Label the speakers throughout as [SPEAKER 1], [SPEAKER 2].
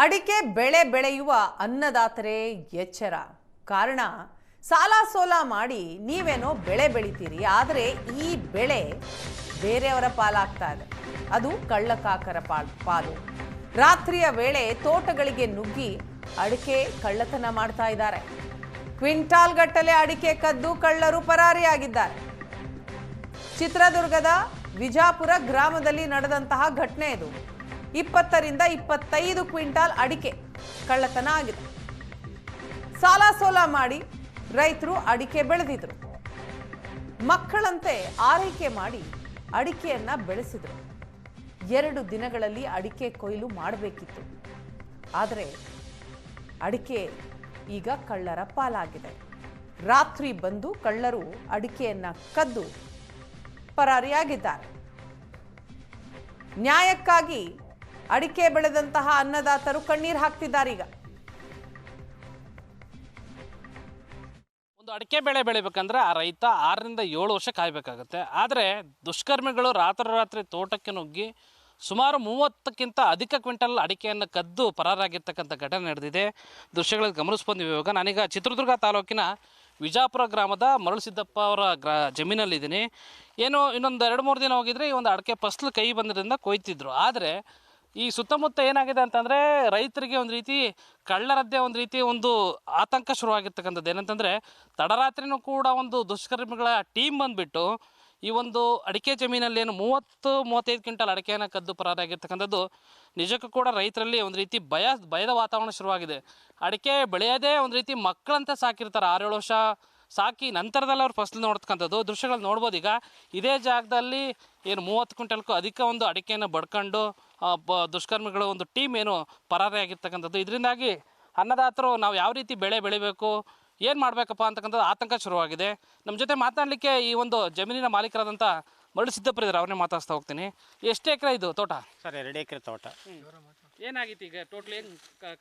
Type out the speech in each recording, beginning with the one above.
[SPEAKER 1] ಅಡಿಕೆ ಬೆಳೆ ಬೆಳೆಯುವ ಅನ್ನದಾತರೇ ಎಚ್ಚರ. ಕಾರಣ, ಸಾಲ ಸೋಲ ಮಾಡಿ ನೀವೇನೋ ಬೆಳೆ ಬೆಳಿತೀರಿ, ಆದರೆ ಈ ಬೆಳೆ ಬೇರೆಯವರ ಪಾಲಾಗ್ತಾ ಇದೆ. ಅದು ಕಳ್ಳಕಾಕರ ಪಾಲ್ ರಾತ್ರಿಯ ವೇಳೆ ತೋಟಗಳಿಗೆ ನುಗ್ಗಿ ಅಡಿಕೆ ಕಳ್ಳತನ ಮಾಡ್ತಾ ಇದ್ದಾರೆ. ಕ್ವಿಂಟಾಲ್ ಗಟ್ಟಲೆ ಅಡಿಕೆ ಕದ್ದು ಕಳ್ಳರು ಪರಾರಿಯಾಗಿದ್ದಾರೆ. ಚಿತ್ರದುರ್ಗದ ವಿಜಾಪುರ ಗ್ರಾಮದಲ್ಲಿ ನಡೆದಂತಹ ಘಟನೆ ಇದು. ಇಪ್ಪತ್ತರಿಂದ ಇಪ್ಪತ್ತೈದು ಕ್ವಿಂಟಾಲ್ ಅಡಿಕೆ ಕಳ್ಳತನ ಆಗಿದೆ. ಸಾಲ ಸೋಲ ಮಾಡಿ ರೈತರು ಅಡಿಕೆ ಬೆಳೆದಿದ್ರು. ಮಕ್ಕಳಂತೆ ಆರೈಕೆ ಮಾಡಿ ಅಡಿಕೆಯನ್ನ ಬೆಳೆಸಿದ್ರು. ಎರಡು ದಿನಗಳಲ್ಲಿ ಅಡಿಕೆ ಕೊಯ್ಲು ಮಾಡಬೇಕಿತ್ತು. ಆದರೆ ಅಡಿಕೆ ಈಗ ಕಳ್ಳರ ಪಾಲಾಗಿದೆ. ರಾತ್ರಿ ಬಂದು ಕಳ್ಳರು ಅಡಿಕೆಯನ್ನ ಕದ್ದು ಪರಾರಿಯಾಗಿದ್ದಾರೆ. ನ್ಯಾಯಕ್ಕಾಗಿ ಅಡಿಕೆ ಬೆಳೆದಂತಹ ಅನ್ನದಾತರು ಕಣ್ಣೀರು ಹಾಕ್ತಿದ್ದಾರೆ ಈಗ.
[SPEAKER 2] ಒಂದು ಅಡಿಕೆ ಬೆಳೆ ಬೆಳಿಬೇಕಂದ್ರೆ ಆ ರೈತ ಆರರಿಂದ ಏಳು ವರ್ಷ ಕಾಯಬೇಕಾಗುತ್ತೆ. ಆದರೆ ದುಷ್ಕರ್ಮಿಗಳು ರಾತ್ರೋರಾತ್ರಿ ತೋಟಕ್ಕೆ ನುಗ್ಗಿ ಸುಮಾರು ಮೂವತ್ತಕ್ಕಿಂತ ಅಧಿಕ ಕ್ವಿಂಟಲ್ ಅಡಿಕೆಯನ್ನು ಕದ್ದು ಪರಾರಾಗಿರ್ತಕ್ಕಂಥ ಘಟನೆ ನಡೆದಿದೆ. ದೃಶ್ಯಗಳಲ್ಲಿ ಗಮನಿಸ್ಬೋದು ಇವಾಗ. ನಾನೀಗ ಚಿತ್ರದುರ್ಗ ತಾಲೂಕಿನ ವಿಜಾಪುರ ಗ್ರಾಮದ ಮರಳುಸಿದ್ದಪ್ಪ ಅವರ ಗ್ರಾ ಜಮೀನಲ್ಲಿದ್ದೀನಿ. ಏನೋ ಇನ್ನೊಂದು ಎರಡು ಮೂರು ದಿನ ಹೋಗಿದ್ರೆ ಈ ಒಂದು ಅಡಿಕೆ ಫಸ್ಲು ಕೈ ಬಂದಿದ್ದರಿಂದ ಕೊಯ್ತಿದ್ರು. ಆದರೆ ಈ ಸುತ್ತಮುತ್ತ ಏನಾಗಿದೆ ಅಂತಂದರೆ ರೈತರಿಗೆ ಒಂದು ರೀತಿ ಕಳ್ಳರದ್ದೇ ಒಂದು ರೀತಿ ಒಂದು ಆತಂಕ ಶುರುವಾಗಿರ್ತಕ್ಕಂಥದ್ದು. ಏನಂತಂದರೆ ತಡರಾತ್ರಿನೂ ಕೂಡ ಒಂದು ದುಷ್ಕರ್ಮಿಗಳ ಟೀಮ್ ಬಂದುಬಿಟ್ಟು ಈ ಒಂದು ಅಡಿಕೆ ಜಮೀನಲ್ಲಿ ಏನು ಮೂವತ್ತು, ಮೂವತ್ತೈದು ಕ್ವಿಂಟಲ್ ಅಡಿಕೆಯನ್ನು ಕದ್ದು ಪರಾರಾಗಿರ್ತಕ್ಕಂಥದ್ದು ನಿಜಕ್ಕೂ ಕೂಡ ರೈತರಲ್ಲಿ ಒಂದು ರೀತಿ ಭಯ, ಭಯದ ವಾತಾವರಣ ಶುರುವಾಗಿದೆ. ಅಡಿಕೆ ಬೆಳೆಯೋದೇ ಒಂದು ರೀತಿ ಮಕ್ಕಳಂತೆ ಸಾಕಿರ್ತಾರೆ. ಆರೇಳು ವರ್ಷ ಸಾಕಿ ನಂತರದಲ್ಲಿ ಅವ್ರು ಫಸಲು ನೋಡ್ತಕ್ಕಂಥದ್ದು. ದೃಶ್ಯಗಳು ನೋಡ್ಬೋದು ಈಗ. ಇದೇ ಜಾಗದಲ್ಲಿ ಏನು ಮೂವತ್ತು ಕ್ವಿಂಟಲ್ಗೂ ಅಧಿಕ ಒಂದು ಅಡಿಕೆಯನ್ನು ಬಡ್ಕೊಂಡು ಬ ದುಷ್ಕರ್ಮಿಗಳ ಒಂದು ಟೀಮ್ ಏನು ಪರಾರಿಯಾಗಿರ್ತಕ್ಕಂಥದ್ದು ಇದರಿಂದಾಗಿ ಅನ್ನದಾತರು ನಾವು ಯಾವ ರೀತಿ ಬೆಳೆ ಬೆಳಿಬೇಕು ಏನು ಮಾಡಬೇಕಪ್ಪ ಅಂತಕ್ಕಂಥದ್ದು ಆತಂಕ ಶುರುವಾಗಿದೆ. ನಮ್ಮ ಜೊತೆ ಮಾತನಾಡಲಿಕ್ಕೆ ಈ ಒಂದು ಜಮೀನಿನ ಮಾಲೀಕರಾದಂಥ ಮರಳು ಸಿದ್ದಪ್ಪರಿದ್ದಾರೆ ಅವ್ರನ್ನೇ ಮಾತಾಡ್ತಾ ಹೋಗ್ತೀನಿ. ಎಷ್ಟು ಎಕರೆ ಇದು ತೋಟ?
[SPEAKER 3] ಸರ್ ಎರಡು ಎಕರೆ ತೋಟ.
[SPEAKER 2] ಏನಾಗಿತ್ತು ಈಗ ಟೋಟಲ್ ಏನು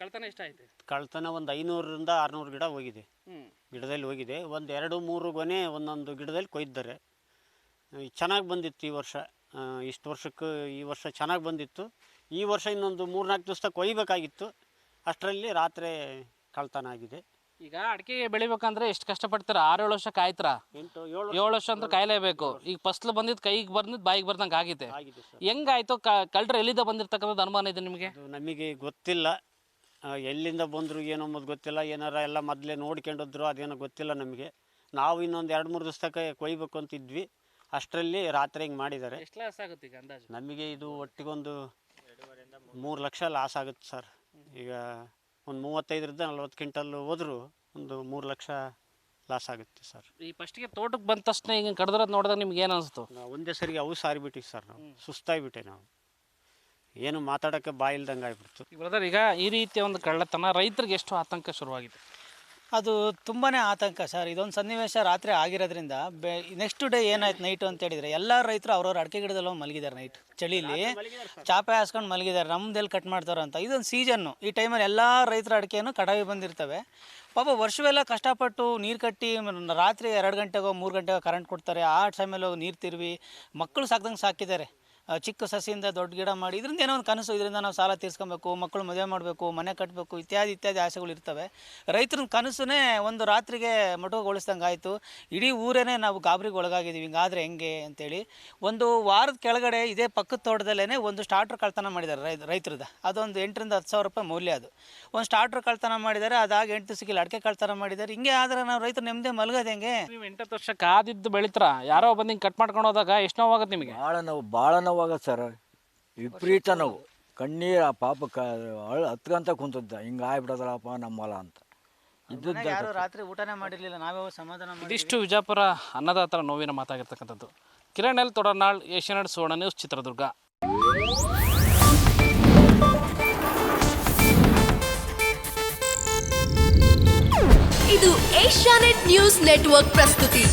[SPEAKER 2] ಕಳ್ತನ ಎಷ್ಟಾಯಿತು
[SPEAKER 3] ಕಳ್ತನ ಒಂದು ಐನೂರರಿಂದ ಆರುನೂರು ಗಿಡ ಹೋಗಿದೆ. ಗಿಡದಲ್ಲಿ ಹೋಗಿದೆ. ಒಂದು ಎರಡು ಮೂರು ಗೊನೆ ಒಂದೊಂದು ಗಿಡದಲ್ಲಿ ಕೊಯ್ದಿದ್ದಾರೆ. ಚೆನ್ನಾಗಿ ಬಂದಿತ್ತು ಈ ವರ್ಷ. ಇಷ್ಟು ವರ್ಷಕ್ಕೆ ಈ ವರ್ಷ ಚೆನ್ನಾಗಿ ಬಂದಿತ್ತು. ಈ ವರ್ಷ ಇನ್ನೊಂದು ಮೂರ್ನಾಲ್ಕು ದಿವಸ ಕೊಯ್ಬೇಕಾಗಿತ್ತು. ಅಷ್ಟರಲ್ಲಿ ರಾತ್ರಿ ಕಳ್ತನ ಆಗಿದೆ.
[SPEAKER 2] ಈಗ ಅಡಿಕೆ ಬೆಳಿಬೇಕಂದ್ರೆ ಎಷ್ಟು ಕಷ್ಟಪಡ್ತೀರಾ? ಆರೇಳು ವರ್ಷ ಕಾಯ್ತೀರಾ?
[SPEAKER 3] ಎಂಟು ಏಳು
[SPEAKER 2] ಏಳು ವರ್ಷ ಅಂದ್ರೆ ಕಾಯಲೇಬೇಕು. ಈಗ ಫಸ್ಲು ಬಂದಿದ್ದು ಕೈಗೆ ಬಂದಿದ್ದು ಬಾಯಿಗೆ ಬರ್ದಂಗೆ ಆಗಿದೆ.
[SPEAKER 3] ಆಗಿದೆ ಸರ್.
[SPEAKER 2] ಹೆಂಗಾಯ್ತು? ಕ ಕಳ್ಳರು ಎಲ್ಲಿಂದ ಬಂದಿರ್ತಕ್ಕಂಥದ್ದು ಅನುಮಾನ ಇದೆ ನಿಮಗೆ?
[SPEAKER 3] ಅದು ನಮಗೆ ಗೊತ್ತಿಲ್ಲ. ಆ, ಎಲ್ಲಿಂದ ಬಂದರು ಏನೋ ಅನ್ನೋದು ಗೊತ್ತಿಲ್ಲ. ಏನಾರ ಎಲ್ಲ ಮೊದಲೇ ನೋಡ್ಕೊಂಡಿದ್ರು ಅದೇನೋ ಗೊತ್ತಿಲ್ಲ ನಮಗೆ. ನಾವು ಇನ್ನೊಂದು ಎರಡು ಮೂರು ದಿವಸಕ್ಕೆ ಕೊಯ್ಬೇಕು ಅಂತಿದ್ವಿ ಅಷ್ಟರಲ್ಲಿ ರಾತ್ರಿ ಹಿಂಗೆ ಮಾಡಿದ್ದಾರೆ?
[SPEAKER 2] ಎಷ್ಟು ಲಾಸ್ ಆಗುತ್ತೆ ಈಗ ಅಂದಾಜು?
[SPEAKER 3] ನಮಗೆ ಇದು ಒಟ್ಟಿಗೊಂದು ಮೂರು ಲಕ್ಷ ಲಾಸ್ ಆಗುತ್ತೆ ಸರ್ ಈಗ ಒಂದು ಮೂವತ್ತೈದರಿಂದ ನಲ್ವತ್ತು ಕ್ವಿಂಟಲ್ ಹೋದ್ರು ಒಂದು ಮೂರು ಲಕ್ಷ ಲಾಸ್ ಆಗುತ್ತೆ ಸರ್
[SPEAKER 2] ಈ ಫಸ್ಟ್ಗೆ ತೋಟಕ್ಕೆ ಬಂದ ತಕ್ಷಣ ಹಿಂಗೆ ಕಡ್ದಿರೋದು ನೋಡಿದಾಗ ನಿಮ್ಗೆ ಏನು ಅನಿಸ್ತು?
[SPEAKER 3] ನಾವು ಒಂದೇ ಸರಿಗೆ ಅವು ಸಾರಿಬಿಟ್ಟಿವಿ ಸರ್ ನಾವು. ಸುಸ್ತಾಗಿಬಿಟ್ಟೆ ನಾವು. ಏನು ಮಾತಾಡೋಕ್ಕೆ ಬಾಯಿಲ್ದಂಗೆ ಆಗ್ಬಿಡ್ತು
[SPEAKER 2] ಬ್ರದರ್ ಈಗ ಈ ರೀತಿಯ ಒಂದು ಕಳ್ಳತನ ರೈತರಿಗೆ ಎಷ್ಟು ಆತಂಕ ಶುರುವಾಗಿದೆ?
[SPEAKER 4] ಅದು ತುಂಬಾ ಆತಂಕ ಸರ್. ಇದೊಂದು ಸನ್ನಿವೇಶ ರಾತ್ರಿ ಆಗಿರೋದ್ರಿಂದ ಬೆ ನೆಕ್ಸ್ಟ್ ಡೇ ಏನಾಯ್ತು ನೈಟು ಅಂತ ಹೇಳಿದರೆ ಎಲ್ಲ ರೈತರು ಅವ್ರವ್ರ ಅಡಿಕೆ ಗಿಡದಲ್ಲಿ ಮಲಗಿದ್ದಾರೆ ನೈಟ್ ಚಳಿಲಿ ಚಾಪೆ ಹಾಸ್ಕೊಂಡು ಮಲಗಿದ್ದಾರೆ. ನಮ್ದೆಲ್ಲಿ ಕಟ್ ಮಾಡ್ತಾರೋ ಅಂತ. ಇದೊಂದು ಸೀಸನ್ನು ಈ ಟೈಮಲ್ಲಿ ಎಲ್ಲ ರೈತರ ಅಡಿಕೆಯನ್ನು ಕಟಾವಿ ಬಂದಿರ್ತವೆ. ಪಾಪ ವರ್ಷವೆಲ್ಲ ಕಷ್ಟಪಟ್ಟು ನೀರು ಕಟ್ಟಿ ರಾತ್ರಿ ಎರಡು ಗಂಟೆಗೋ ಮೂರು ಗಂಟೆಗೋ ಕರೆಂಟ್ ಕೊಡ್ತಾರೆ. ಆ ಟೈಮಲ್ಲಿ ಹೋಗಿ ನೀರು ತಿರುವಿ ಮಕ್ಕಳು ಸಾಕ್ದಂಗೆ ಸಾಕಿದ್ದಾರೆ. ಚಿಕ್ಕ ಸಸಿಯಿಂದ ದೊಡ್ಡ ಗಿಡ ಮಾಡಿ ಇದರಿಂದ ಏನೋ ಒಂದು ಕನಸು ಇದರಿಂದ ನಾವು ಸಾಲ ತೀರ್ಸ್ಕೊಬೇಕು ಮಕ್ಕಳು ಮದುವೆ ಮಾಡಬೇಕು ಮನೆ ಕಟ್ಟಬೇಕು ಇತ್ಯಾದಿ ಇತ್ಯಾದಿ ಆಸೆಗಳು ಇರ್ತವೆ. ರೈತರ ಕನಸುನೇ ಒಂದು ರಾತ್ರಿಗೆ ಮೊಟಕುಗೊಳಿಸ್ದಂಗೆ ಆಯಿತು. ಇಡೀ ಊರೇ ನಾವು ಗಾಬರಿಗೆ ಒಳಗಾಗಿದ್ದೀವಿ ಹಿಂಗಾದ್ರೆ ಹೆಂಗೆ ಅಂತೇಳಿ. ಒಂದು ವಾರದ ಕೆಳಗಡೆ ಇದೇ ಪಕ್ಕದ ತೋಟದಲ್ಲೇ ಒಂದು ಸ್ಟಾರ್ಟರ್ ಕಳ್ತನ ಮಾಡಿದ್ದಾರೆ ರೈ ರೈತರದ. ಅದೊಂದು ಎಂಟರಿಂದ ಹತ್ತು ಸಾವಿರ ರೂಪಾಯಿ ಮೌಲ್ಯ ಅದು. ಒಂದು ಸ್ಟಾರ್ಟರ್ ಕಳ್ತನ ಮಾಡಿದ್ದಾರೆ ಅದಾಗ ಎಂಟು ಸಿಗಿಲ್ಲ ಅಡಿಕೆ ಕಳ್ತನ ಮಾಡಿದ್ದಾರೆ. ಹಿಂಗೆ ಆದರೆ ನಾವು ರೈತರು ನೆಮ್ಮದಿ ಮಲಗೋದು ಹೆಂಗೆ?
[SPEAKER 2] ನೀವು ಎಂಟತ್ತು ವರ್ಷ ಕಾದಿದ್ದು ಬೆಳಿತೀರ? ಯಾರೋ ಬಂದು ಹಿಂಗೆ ಕಟ್ ಮಾಡ್ಕೊಂಡು ಹೋದಾಗ ಎಷ್ಟು ನೋವಾಗುತ್ತೆ ನಿಮಗೆ?
[SPEAKER 5] ಭಾಳ ನೋವು ಭಾಳ ನೋವಾಗತ್ತೆ ಸರ್ ವಿಪರೀತ ನೋವು. ಕಣ್ಣೀರು ಆ ಪಾಪ ಕ ಅಳ್ ಹತ್ಕಂತ ಕುಂತದ್ದ. ಹಿಂಗೆ ಆಗ್ಬಿಡೋದಲ್ಲಪ್ಪ ನಮ್ಮ ಹೊಲ ಅಂತ ಇದ್ದದ್ದ
[SPEAKER 4] ಯಾರು ರಾತ್ರಿ ಊಟನೇ ಮಾಡಿರಲಿಲ್ಲ. ನಾವೇ ಹೋಗಿ ಸಮಾಧಾನ ಮಾಡಿ
[SPEAKER 2] ಇದಿಷ್ಟು ವಿಜಾಪುರ ಅನ್ನದಾತರ ನೋವಿನ ಮಾತಾಗಿರ್ತಕ್ಕಂಥದ್ದು. Kiran L Todarnal Asianet Suvarna news Chitradurga.
[SPEAKER 6] ಇದು ಏಷ್ಯಾನೆಟ್ ನ್ಯೂಸ್ ನೆಟ್ವರ್ಕ್ ಪ್ರಸ್ತುತಿ.